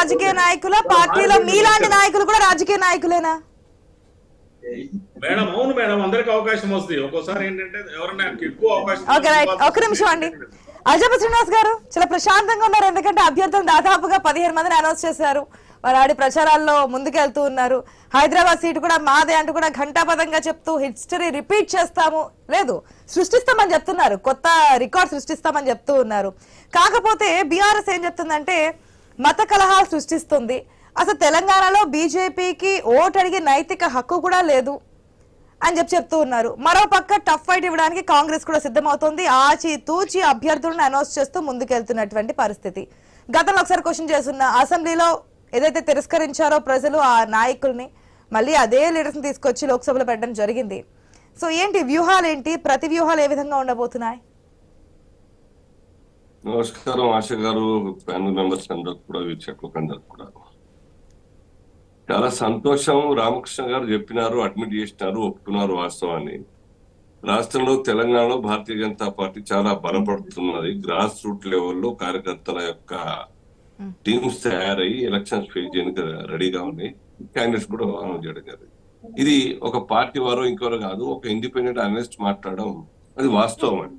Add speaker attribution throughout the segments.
Speaker 1: రాజకీయ నాయకుల పార్టీలో మీలాంటి నాయకులు కూడా రాజకీయ నాయకులేనా?
Speaker 2: మేడం అవును మేడం అందరికి అవకాశం వస్తుంది. ఒక్కోసారి ఏంటంటే ఎవరైనా ఎక్కువ అవకాశం
Speaker 1: ఓకే రైట్. ఒక నిమిషం అండి. అజప శ్రీనివాస్ గారు చాలా ప్రశాంతంగా ఉన్నారు. ఎందుకంటే అభ్యర్థులు దాదాపుగా పదిహేను మందిని అనౌన్స్ చేశారు. వారు ఆడి ప్రచారాల్లో ముందుకెళ్తూ ఉన్నారు. హైదరాబాద్ సీటు కూడా మాదే అంటూ కూడా ఘంటాపదంగా చెప్తూ హిస్టరీ రిపీట్ చేస్తాము. లేదు సృష్టిస్తామని చెప్తున్నారు. కొత్త రికార్డ్ సృష్టిస్తామని చెప్తూ ఉన్నారు. కాకపోతే బీఆర్ఎస్ ఏం చెప్తుందంటే మత కలహాలు సృష్టిస్తుంది. అసలు తెలంగాణలో బీజేపీకి ఓటు అడిగే నైతిక హక్కు కూడా లేదు అని చెప్పి చెప్తూ ఉన్నారు. మరో పక్క టఫ్ ఫైట్ ఇవ్వడానికి కాంగ్రెస్ కూడా సిద్ధమవుతోంది. ఆచి తూచి అభ్యర్థులను అనౌన్స్ చేస్తూ ముందుకెళ్తున్నటువంటి పరిస్థితి. గతంలో ఒకసారి క్వశ్చన్ చేస్తున్న అసెంబ్లీలో ఏదైతే తిరస్కరించారో ప్రజలు ఆ నాయకుల్ని మళ్ళీ అదే లీడర్స్ని తీసుకొచ్చి లోక్సభలో పెట్టడం జరిగింది. సో ఏంటి వ్యూహాలు ఏంటి ప్రతి వ్యూహాలు ఏ విధంగా ఉండబోతున్నాయి?
Speaker 3: నమస్కారం ఆశ గారు ప్యానల్ మెంబర్స్ అందరు కూడా వీక్షకులకు అందరు కూడా. చాలా సంతోషం రామకృష్ణ గారు చెప్పినారు అడ్మిట్ చేసినారు ఒప్పుకున్నారు వాస్తవాన్ని. రాష్ట్రంలో తెలంగాణలో భారతీయ జనతా పార్టీ చాలా బలపడుతున్నది. గ్రాస్ రూట్ లెవెల్లో కార్యకర్తల యొక్క టీమ్స్ తయారయ్యి ఎలక్షన్స్ ఫేస్ చేయడానికి రెడీగా ఉన్నాయి. క్యాండిడేట్స్ కూడా అనౌన్స్ చేయడం జరిగింది. ఇది ఒక పార్టీ వారో ఇంకోరో కాదు ఒక ఇండిపెండెంట్ అనలిస్ట్ మాట్లాడడం అది వాస్తవం అండి.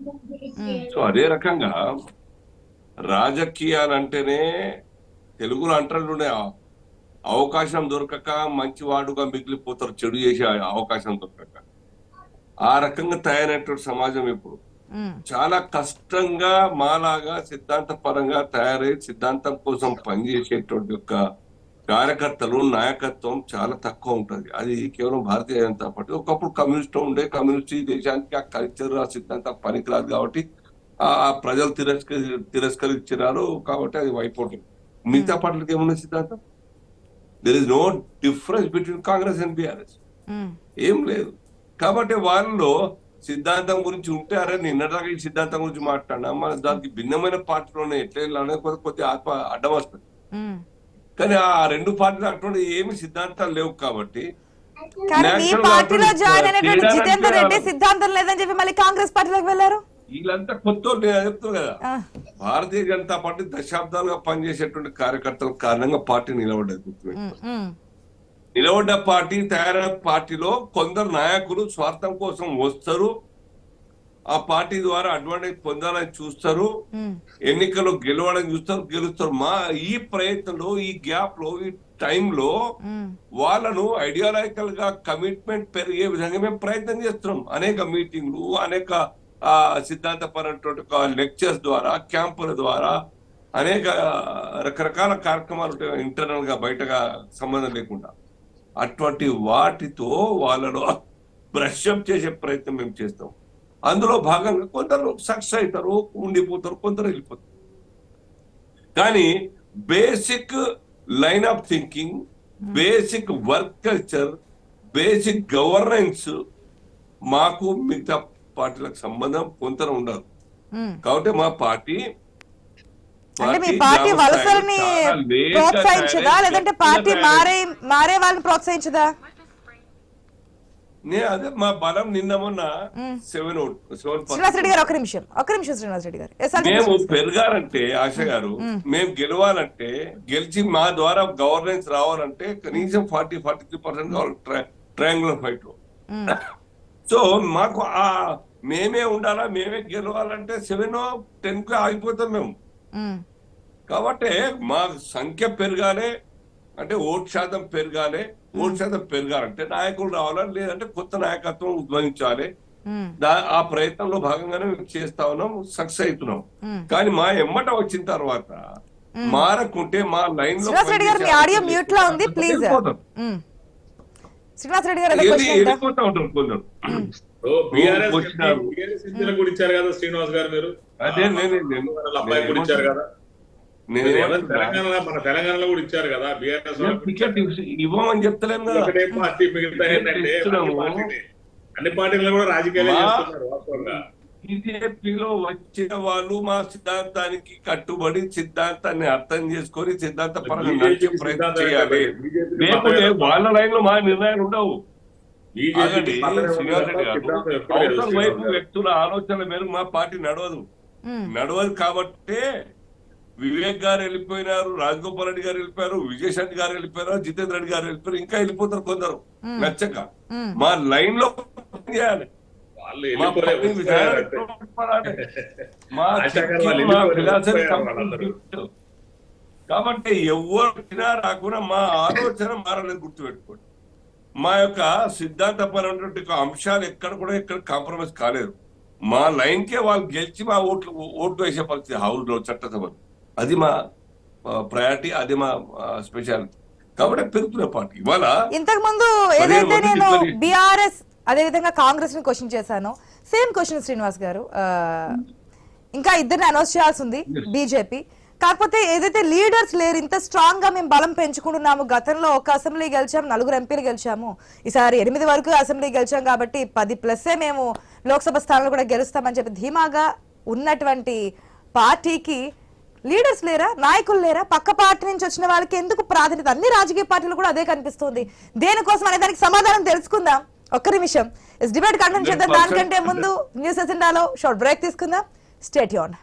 Speaker 3: సో అదే రకంగా రాజకీయాలంటేనే తెలుగులో అంటారు అవకాశం దొరకక మంచివాడుగా మిగిలిపోతారు చెడు చేసే అవకాశం దొరకక. ఆ రకంగా తయారైనటువంటి సమాజం ఇప్పుడు. చాలా కష్టంగా మాలాగా సిద్ధాంత పరంగా తయారై సిద్ధాంతం కోసం పనిచేసేటువంటి యొక్క కార్యకర్తలు నాయకత్వం చాలా తక్కువ ఉంటది. అది కేవలం భారతీయ జనతా పార్టీ. ఒకప్పుడు కమ్యూనిస్ట్ ఉండే కమ్యూనిస్ట్ ఈ దేశానికి ఆ కల్చర్ ఆ సిద్ధాంతం పనికిరాదు కాబట్టి ప్రజలు తిరస్కరి తిరస్కరించినారు కాబట్టి అది అయిపోతుంది మిగతా పార్టీలకు ఏమున్న సిద్ధాంతం? There is no difference between Congress and BRS. ఏం లేదు. కాబట్టి వాళ్ళలో సిద్ధాంతం గురించి ఉంటే అరే నిన్నదాకా ఈ సిద్ధాంతం గురించి మాట్లాడినా మన దానికి భిన్నమైన పార్టీలోనే ఎట్లా వెళ్ళాలనే కొద్ది ఆత్మ అడ్డం వస్తుంది. కానీ ఆ రెండు పార్టీలు అటువంటి ఏమి సిద్ధాంతాలు లేవు కాబట్టి
Speaker 1: కానీ మీ
Speaker 3: National
Speaker 1: పార్టీలో
Speaker 3: Conference
Speaker 1: జాయిన్ అయినటువంటి
Speaker 3: తేడా
Speaker 1: జితేందర్
Speaker 3: అంటే
Speaker 1: రెడ్డి సిద్ధాంతం లేదని చెప్పి మళ్ళీ కాంగ్రెస్ పార్టీలోకి వెళ్ళారు?
Speaker 3: వీళ్ళంతా కొత్త చెప్తున్నా కదా. భారతీయ జనతా పార్టీ దశాబ్దాలుగా పనిచేసేటువంటి కార్యకర్తల కారణంగా పార్టీ నిలబడ్డది గుర్తుపెట్టుకో. నిలబడ్డ పార్టీ తయారైన పార్టీలో కొందరు నాయకులు స్వార్థం కోసం వస్తారు ఆ పార్టీ ద్వారా అడ్వాంటేజ్ పొందాలని చూస్తారు. ఎన్నికల్లో గెలవాలని చూస్తారు గెలుస్తారు మా ఈ ప్రయత్నంలో ఈ గ్యాప్లో ఈ టైంలో. వాళ్ళను ఐడియాలజికల్గా కమిట్మెంట్ పెరిగే విధంగా మేము ప్రయత్నం చేస్తున్నాం అనేక మీటింగ్లు అనేక సిద్ధాంతపరమైనటువంటి లెక్చర్స్ ద్వారా క్యాంపుల ద్వారా అనేక రకరకాల కార్యక్రమాలు ఉంటాయి. ఇంటర్నల్గా బయటగా సంబంధం లేకుండా. అటువంటి వాటితో వాళ్ళలో బ్రష్ అప్ చేసే ప్రయత్నం మేము చేస్తాం. అందులో భాగంగా కొందరు సక్సెస్ అవుతారు ఉండిపోతారు కొందరు వెళ్ళిపోతారు. కానీ basic line of thinking basic work culture basic governance మాకు మిగతా పార్టీలకు సంబంధం కొంత ఉండదు. కాబట్టి మా పార్టీ
Speaker 1: పార్టీ వలసల్ని ప్రోత్సహించదా? లేదంటే మారే మారే వాళ్ళని ప్రోత్సహించదా?
Speaker 3: నే అదే మా బలం నిన్న మొన్న సెవెన్ సెవెన్
Speaker 1: శ్రీనివాస్ రెడ్డి గారు ఒక నిమిషం ఒక నిమిషం శ్రీనివాస్ రెడ్డి గారు. ఎస్ అంటే
Speaker 3: మేము పెరగాలంటే ఆశ గారు మేము గెలవాలంటే గెలిచి మా ద్వారా గవర్నెన్స్ రావాలంటే కనీసం forty forty three percent triangular fight. So మాకు ఆ మేమే ఉండాలా మేమే గెలవాలంటే సెవెన్ టెన్కు ఆగిపోతాం మేము. కాబట్టి మా సంఖ్య పెరగాలి అంటే ఓటు శాతం పెరగాలి ఓటు శాతం పెరగాలంటే నాయకులు రావాలి లేదంటే కొత్త నాయకత్వం ఉద్భవించాలి. ఆ ప్రయత్నంలో భాగంగానే మేము చేస్తా ఉన్నాం సక్సెస్ అవుతున్నాం. కానీ మా ఎమ్మట వచ్చిన తర్వాత మారకుంటే మా
Speaker 1: లైన్లో ఆడియో మ్యూట్లో ఉంది ప్లీజ్. శ్రీనివాస్ రెడ్డి గారు
Speaker 3: కొందరు.
Speaker 2: కూడా ఇచ్చారు కదా శ్రీనివాస్ గారు మీరు?
Speaker 3: అదే
Speaker 2: అబ్బాయి కూడా ఇచ్చారు కదా? ఎవరు తెలంగాణలో మన తెలంగాణలో కూడా ఇచ్చారు కదా బీఆర్ఎస్
Speaker 3: టికెట్ ఇవ్వమని చెప్తలేం కదా.
Speaker 2: ఒకటే పార్టీ మిగతా ఏంటంటే
Speaker 3: ఇస్తున్నాము.
Speaker 2: అన్ని పార్టీలే. కూడా రాజకీయాలు
Speaker 3: మా-
Speaker 2: చేస్తున్నారు వాస్తవంగా.
Speaker 3: బీజేపీలో వచ్చిన వాళ్ళు మా సిద్ధాంతానికి కట్టుబడి సిద్ధాంతాన్ని అర్థం చేసుకొని సిద్ధాంత పరంగా ప్రయత్నం చేయాలి. లేకపోతే వాళ్ళ లైన్లో మా నిర్ణయాలు ఉండవు. వైపు. వ్యక్తుల ఆలోచనల మేరకు మా పార్టీ నడవదు. నడవదు కాబట్టి వివేక్ గారు వెళ్ళిపోయినారు రాజగోపాల్ రెడ్డి గారు వెళ్ళిపోయారు విజయశాంతి గారు వెళ్ళిపోయారు జితేంద్ర రెడ్డి గారు వెళ్ళిపోయారు ఇంకా వెళ్ళిపోతారు కొందరు. నచ్చక. మా లైన్లో చేయాలి. కాబట్టి ఎవరు రాకుండా మా ఆలోచన మారలేదు గుర్తుపెట్టుకోండి. మా యొక్క సిద్ధాంతపరమైనటువంటి అంశాలు ఎక్కడ కూడా ఎక్కడ కాంప్రమైజ్ కాలేరు మా లైన్ కే వాళ్ళు గెలిచి మా ఓట్లు ఓట్లు వేసే పరిస్థితి హౌస్లో చట్టసభలు. అది మా ప్రయారిటీ అది మా స్పెషాలిటీ కాబట్టి పెరుగుతున్న పార్టీ. ఇవాళ
Speaker 1: ఇంతకు ముందు ఏదైతే నేను బీఆర్ఎస్ అదే విధంగా కాంగ్రెస్ని క్వశ్చన్ చేశాను సేమ్ క్వశ్చన్ శ్రీనివాస్ గారు ఇంకా ఇద్దరిని అనౌన్స్ చేయాల్సి ఉంది బీజేపీ. కాకపోతే ఏదైతే లీడర్స్ లేరు ఇంత స్ట్రాంగ్గా మేము బలం పెంచుకుంటున్నాము గతంలో ఒక అసెంబ్లీ గెలిచాము నలుగురు ఎంపీలు గెలిచాము. ఈసారి ఎనిమిది వరకు అసెంబ్లీ గెలిచాం కాబట్టి పది ప్లస్సే మేము లోక్సభ స్థానాలు కూడా గెలుస్తామని చెప్పి ధీమాగా ఉన్నటువంటి పార్టీకి లీడర్స్ లేరా నాయకులు లేరా పక్క పార్టీ నుంచి వచ్చిన వాళ్ళకి ఎందుకు ప్రాధాన్యత? అన్ని రాజకీయ పార్టీలు కూడా అదే కనిపిస్తుంది. దేనికోసం అనే దానికి సమాధానం తెలుసుకుందాం. ఒక్క నిమిషం. డిబేట్ కంటిన్యూ చేద్దాం. దానికంటే ముందు న్యూస్ ఎజెండాలో షార్ట్ బ్రేక్ తీసుకుందాం. స్టేట్ యూన్